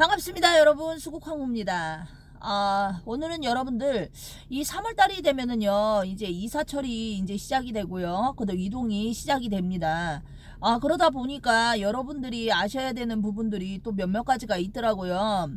반갑습니다 여러분. 수국황후입니다. 아 오늘은 여러분들 이 3월달이 되면은요 이제 이사철이 이제 시작이 되고요. 그다음 이동이 시작이 됩니다. 아 그러다 보니까 여러분들이 아셔야 되는 부분들이 또 몇몇 가지가 있더라고요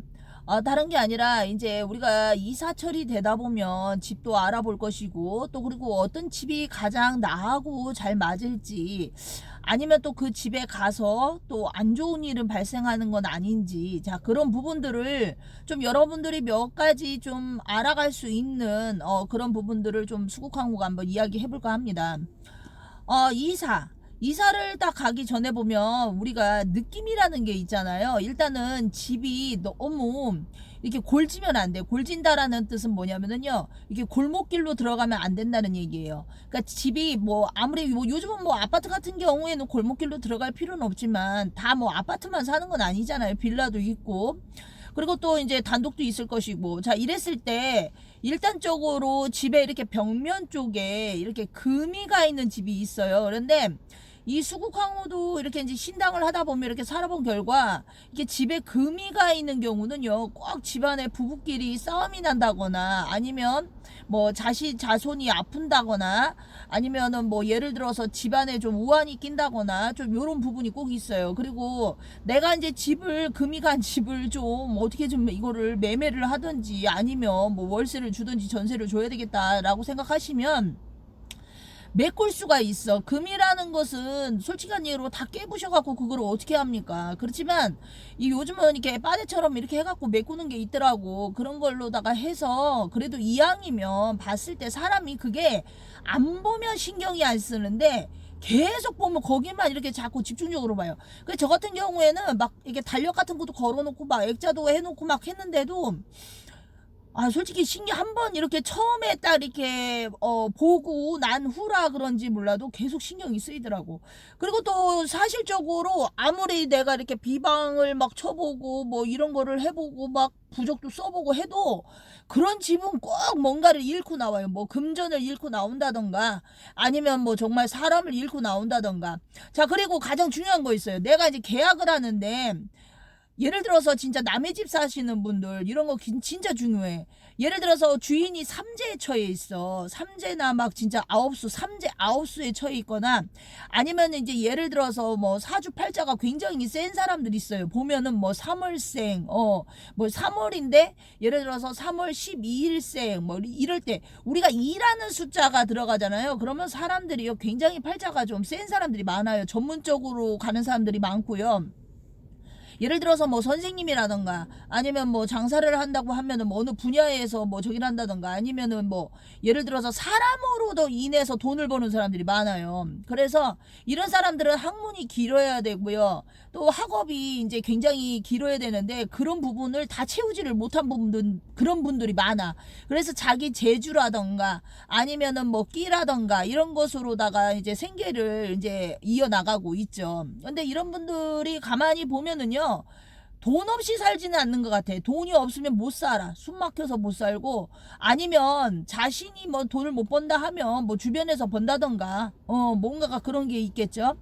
아, 다른 게 아니라 이제 우리가 이사철이 되다 보면 집도 알아볼 것이고 또 그리고 어떤 집이 가장 나하고 잘 맞을지 아니면 또 그 집에 가서 또 안 좋은 일은 발생하는 건 아닌지 자 그런 부분들을 좀 여러분들이 몇 가지 좀 알아갈 수 있는 어, 그런 부분들을 좀 수국항구가 한번 이야기해 볼까 합니다. 어, 이사 이사를 딱 가기 전에 보면 우리가 느낌이라는 게 있잖아요. 일단은 집이 너무 이렇게 골지면 안 돼. 골진다라는 뜻은 뭐냐면은요. 이게 골목길로 들어가면 안 된다는 얘기예요. 그러니까 집이 뭐 아무리 뭐 요즘은 뭐 아파트 같은 경우에는 골목길로 들어갈 필요는 없지만 다 뭐 아파트만 사는 건 아니잖아요. 빌라도 있고. 그리고 또 이제 단독도 있을 것이고. 자, 이랬을 때 일단적으로 집에 이렇게 벽면 쪽에 이렇게 금이 가 있는 집이 있어요. 그런데 이 수국항우도 이렇게 이제 신당을 하다 보면 이렇게 살아본 결과 이게 집에 금이 가 있는 경우는요 꼭 집안에 부부끼리 싸움이 난다거나 아니면 뭐 자식 자손이 아픈다거나 아니면은 뭐 예를 들어서 집안에 좀 우환이 낀다거나 좀 요런 부분이 꼭 있어요. 그리고 내가 이제 집을 금이 간 집을 좀 어떻게 좀 이거를 매매를 하든지 아니면 뭐 월세를 주든지 전세를 줘야 되겠다라고 생각하시면 메꿀 수가 있어. 금이라는 것은 솔직한 예로 다 깨부셔갖고 그걸 어떻게 합니까? 그렇지만 이 요즘은 이렇게 빠데처럼 이렇게 해갖고 메꾸는 게 있더라고. 그런 걸로다가 해서 그래도 이왕이면 봤을 때 사람이 그게 안 보면 신경이 안 쓰는데 계속 보면 거기만 이렇게 자꾸 집중적으로 봐요. 그래서 저 같은 경우에는 막 이게 달력 같은 것도 걸어놓고 막 액자도 해놓고 막 했는데도 아, 솔직히 신기 한 번 이렇게 처음에 딱 이렇게 어 보고 난 후라 그런지 몰라도 계속 신경이 쓰이더라고. 그리고 또 사실적으로 아무리 내가 이렇게 비방을 막 쳐보고 뭐 이런 거를 해보고 막 부적도 써보고 해도 그런 집은 꼭 뭔가를 잃고 나와요. 뭐 금전을 잃고 나온다던가 아니면 뭐 정말 사람을 잃고 나온다던가. 자, 그리고 가장 중요한 거 있어요. 내가 이제 계약을 하는데 예를 들어서 진짜 남의 집 사시는 분들 이런 거 긴- 진짜 중요해. 예를 들어서 주인이 삼재에 처해 있어. 삼재나 막 진짜 아홉수, 삼재 아홉수에 처해 있거나 아니면 이제 예를 들어서 뭐 사주 팔자가 굉장히 센 사람들 있어요. 보면은 뭐 3월생, 어, 뭐 3월인데 예를 들어서 3월 12일생 뭐 이럴 때 우리가 2라는 숫자가 들어가잖아요. 그러면 사람들이요 굉장히 팔자가 좀 센 사람들이 많아요. 전문적으로 가는 사람들이 많고요. 예를 들어서 뭐 선생님이라던가 아니면 뭐 장사를 한다고 하면은 뭐 어느 분야에서 뭐 저기를 한다던가 아니면은 뭐 예를 들어서 사람으로도 인해서 돈을 버는 사람들이 많아요. 그래서 이런 사람들은 학문이 길어야 되고요. 또 학업이 이제 굉장히 길어야 되는데 그런 부분을 다 채우지를 못한 부분들 그런 분들이 많아. 그래서 자기 재주라던가 아니면은 뭐 끼라던가 이런 것으로다가 이제 생계를 이제 이어나가고 있죠. 근데 이런 분들이 가만히 보면은요. 돈 없이 살지는 않는 것 같아. 돈이 없으면 못 살아. 숨 막혀서 못 살고 아니면 자신이 뭐 돈을 못 번다 하면 뭐 주변에서 번다던가 어 뭔가가 그런 게 있겠죠.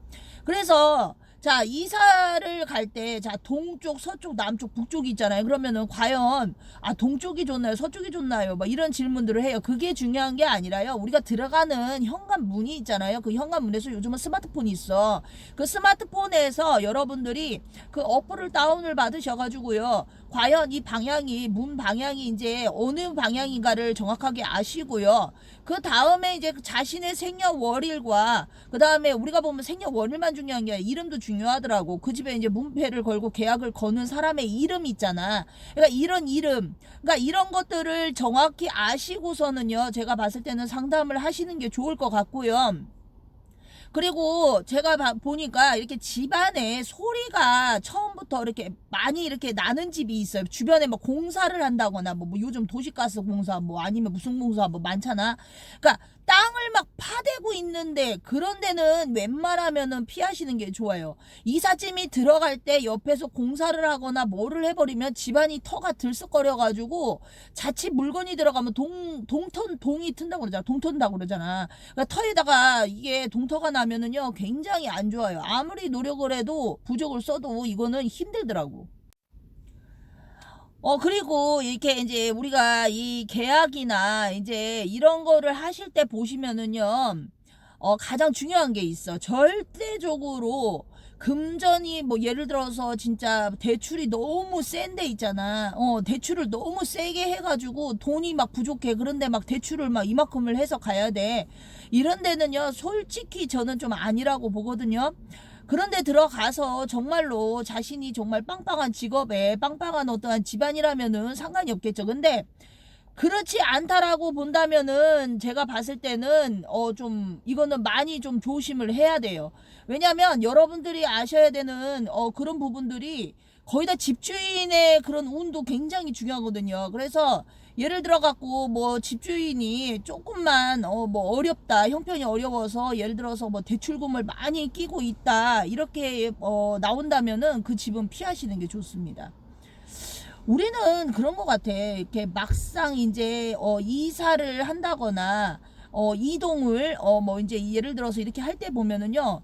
그래서 자 이사를 갈 때 자 동쪽 서쪽 남쪽 북쪽이 있잖아요. 그러면은 과연 아 동쪽이 좋나요? 서쪽이 좋나요? 뭐 이런 질문들을 해요. 그게 중요한 게 아니라요. 우리가 들어가는 현관문이 있잖아요. 그 현관문에서 요즘은 스마트폰이 있어. 그 스마트폰에서 여러분들이 그 어플을 다운을 받으셔가지고요 과연 이 방향이 문 방향이 이제 어느 방향인가를 정확하게 아시고요 그 다음에 이제 자신의 생년월일과 그 다음에 우리가 보면 생년월일만 중요한 게 이름도 중요하더라고. 그 집에 이제 문패를 걸고 계약을 거는 사람의 이름 있잖아. 그러니까 이런 이름, 그러니까 이런 것들을 정확히 아시고서는요. 제가 봤을 때는 상담을 하시는 게 좋을 것 같고요. 그리고 제가 봐- 보니까 이렇게 집안에 소리가 처음부터 이렇게 많이 이렇게 나는 집이 있어요. 주변에 뭐 공사를 한다거나 뭐, 뭐 요즘 도시가스 공사 뭐 아니면 무슨 공사 뭐 많잖아. 그러니까 땅을 막 파대고 있는데 그런 데는 웬만하면은 피하시는 게 좋아요. 이삿짐이 들어갈 때 옆에서 공사를 하거나 뭐를 해버리면 집안이 터가 들썩거려가지고 자칫 물건이 들어가면 동 동턴 동이 튼다고 그러잖아. 동턴다고 그러잖아. 그러니까 터에다가 이게 동터가 나면은요 굉장히 안 좋아요. 아무리 노력을 해도 부적을 써도 이거는 힘들더라고. 어, 그리고 이렇게 이제 우리가 이 계약이나 이제 이런 거를 하실 때 보시면은요, 어, 가장 중요한 게 있어. 절대적으로 금전이 뭐 예를 들어서 진짜 대출이 너무 센 데 있잖아. 어, 대출을 너무 세게 해가지고 돈이 막 부족해. 그런데 막 대출을 막 이만큼을 해서 가야 돼. 이런 데는요, 솔직히 저는 좀 아니라고 보거든요. 그런데 들어가서 정말로 자신이 정말 빵빵한 직업에 빵빵한 어떠한 집안이라면은 상관이 없겠죠. 근데 그렇지 않다라고 본다면은 제가 봤을 때는 어 좀 이거는 많이 좀 조심을 해야 돼요. 왜냐면 여러분들이 아셔야 되는 어 그런 부분들이 거의 다 집주인의 그런 운도 굉장히 중요하거든요. 그래서 예를 들어 갖고 뭐 집주인이 조금만 어 뭐 어렵다 형편이 어려워서 예를 들어서 뭐 대출금을 많이 끼고 있다 이렇게 어 나온다면은 그 집은 피하시는 게 좋습니다. 우리는 그런 것 같아. 이렇게 막상 이제 어 이사를 한다거나 어 이동을 어 뭐 이제 예를 들어서 이렇게 할 때 보면은요.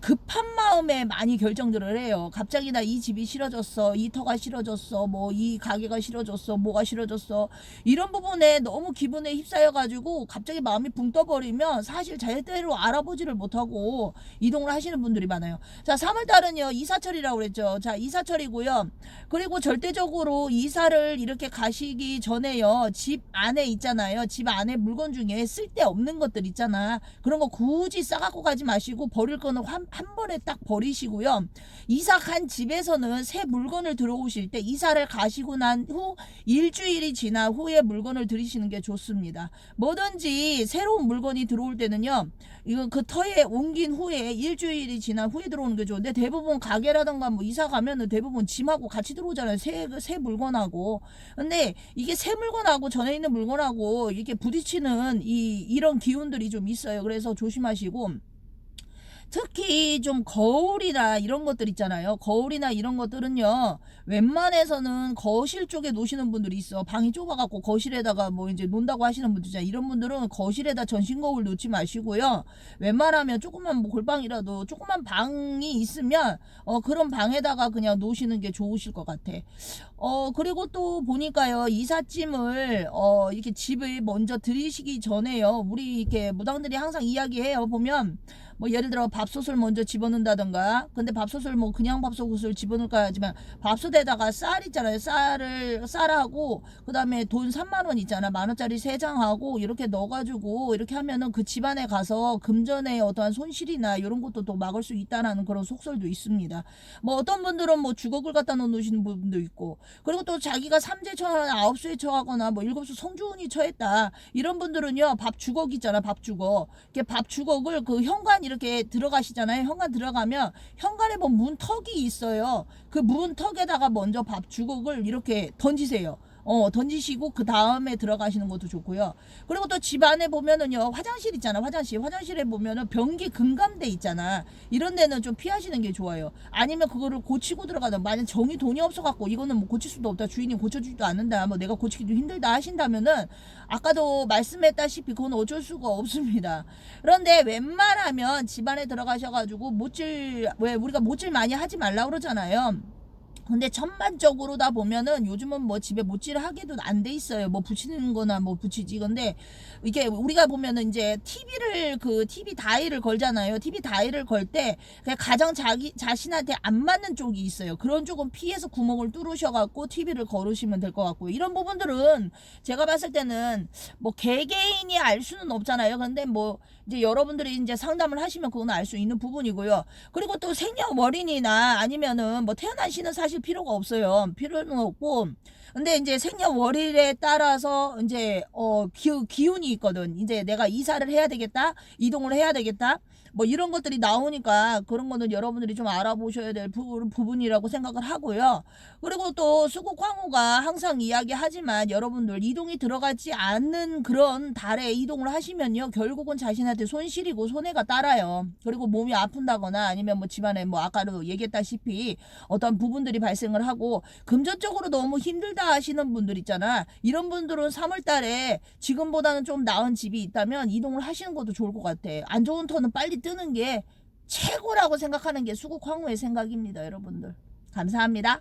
급한 마음에 많이 결정들을 해요. 갑자기 나 이 집이 싫어졌어. 이 터가 싫어졌어. 뭐 이 가게가 싫어졌어. 뭐가 싫어졌어. 이런 부분에 너무 기분에 휩싸여 가지고 갑자기 마음이 붕 떠버리면 사실 제대로 알아보지를 못하고 이동을 하시는 분들이 많아요. 자, 3월 달은요. 이사철이라고 그랬죠. 자, 이사철이고요. 그리고 절대적으로 이사를 이렇게 가시기 전에요. 집 안에 있잖아요. 집 안에 물건 중에 쓸데없는 것들 있잖아. 그런 거 굳이 싸갖고 가지 마시고 버릴 거는 한, 한 번에 딱 버리시고요. 이사 간 집에서는 새 물건을 들어오실 때 이사를 가시고 난 후 일주일이 지난 후에 물건을 들이시는 게 좋습니다. 뭐든지 새로운 물건이 들어올 때는요. 이거 그 터에 옮긴 후에 일주일이 지난 후에 들어오는 게 좋은데 대부분 가게라던가 뭐 이사 가면은 대부분 짐하고 같이 들어오잖아요. 새, 새 물건하고. 근데 이게 새 물건하고 전에 있는 물건하고 이렇게 부딪히는 이, 이런 기운들이 좀 있어요. 그래서 조심하시고. 특히 좀 거울이나 이런 것들 있잖아요. 거울이나 이런 것들은요. 웬만해서는 거실 쪽에 놓으시는 분들이 있어. 방이 좁아갖고 거실에다가 뭐 이제 논다고 하시는 분들 있잖아요. 이런 분들은 거실에다 전신 거울 놓지 마시고요. 웬만하면 조그만 뭐 골방이라도 조그만 방이 있으면 어 그런 방에다가 그냥 놓으시는 게 좋으실 것 같아. 어 그리고 또 보니까요 이삿짐을 어 이렇게 집을 먼저 들이시기 전에요. 우리 이렇게 무당들이 항상 이야기해요. 보면 뭐 예를 들어 밥솥을 먼저 집어넣는다던가. 근데 밥솥을 뭐 그냥 밥솥을 집어넣을까 하지만 밥솥에다가 쌀 있잖아요. 쌀을 쌀하고 그 다음에 돈 3만원 있잖아. 만원짜리 3장하고 이렇게 넣어가지고 이렇게 하면은 그 집안에 가서 금전의 어떠한 손실이나 이런 것도 또 막을 수 있다라는 그런 속설도 있습니다. 뭐 어떤 분들은 뭐 주걱을 갖다 놓으시는 분도 있고. 그리고 또 자기가 삼재 처하거나 아홉수에 처하거나 뭐 일곱수 성주운이 처했다. 이런 분들은요 밥 주걱 있잖아 밥 주걱. 이렇게 밥 주걱을 그 현관 이렇게 들어가시잖아요. 현관 들어가면 현관에 뭐 문턱이 있어요. 그 문턱에다가 먼저 밥 주걱을 이렇게 던지세요. 어, 던지시고 그 다음에 들어가시는 것도 좋고요. 그리고 또 집 안에 보면은요, 화장실 있잖아, 화장실. 화장실에 보면은 변기 금감대 있잖아. 이런 데는 좀 피하시는 게 좋아요. 아니면 그거를 고치고 들어가든, 만약 정이 돈이 없어 갖고 이거는 뭐 고칠 수도 없다, 주인이 고쳐주지도 않는다, 뭐 내가 고치기 좀 힘들다 하신다면은, 아까도 말씀했다시피 그건 어쩔 수가 없습니다. 그런데 웬만하면 집 안에 들어가셔가지고 못질, 왜 우리가 못질 많이 하지 말라 그러잖아요. 근데 전반적으로다 보면은 요즘은 뭐 집에 못질 하기도 안 돼 있어요. 뭐 붙이는 거나 뭐 붙이지. 근데 이게 우리가 보면은 이제 TV를 그 TV 다이를 걸잖아요. TV 다이를 걸 때 가장 자기 자신한테 안 맞는 쪽이 있어요. 그런 쪽은 피해서 구멍을 뚫으셔 갖고 TV를 걸으시면 될 것 같고요. 이런 부분들은 제가 봤을 때는 뭐 개개인이 알 수는 없잖아요. 근데 뭐 이제 여러분들이 이제 상담을 하시면 그건 알 수 있는 부분이고요. 그리고 또 생년월일이나 아니면은 뭐 태어나시는 사실 필요가 없어요. 필요는 없고. 근데 이제 생년월일에 따라서 이제 어 기, 기운이 있거든. 이제 내가 이사를 해야 되겠다. 이동을 해야 되겠다. 뭐 이런 것들이 나오니까 그런 거는 여러분들이 좀 알아보셔야 될 부분, 부분이라고 생각을 하고요. 그리고 또 수국 황후가 항상 이야기하지만 여러분들 이동이 들어가지 않는 그런 달에 이동을 하시면요. 결국은 자신한테 손실이고 손해가 따라요. 그리고 몸이 아픈다거나 아니면 뭐 집안에 뭐 아까도 얘기했다시피 어떤 부분들이 발생을 하고 금전적으로 너무 힘들 다 하시는 분들 있잖아. 이런 분들은 3월 달에 지금보다는 좀 나은 집이 있다면 이동을 하시는 것도 좋을 것 같아. 안 좋은 터는 빨리 뜨는 게 최고라고 생각하는 게 수국 황후의 생각입니다, 여러분들. 감사합니다.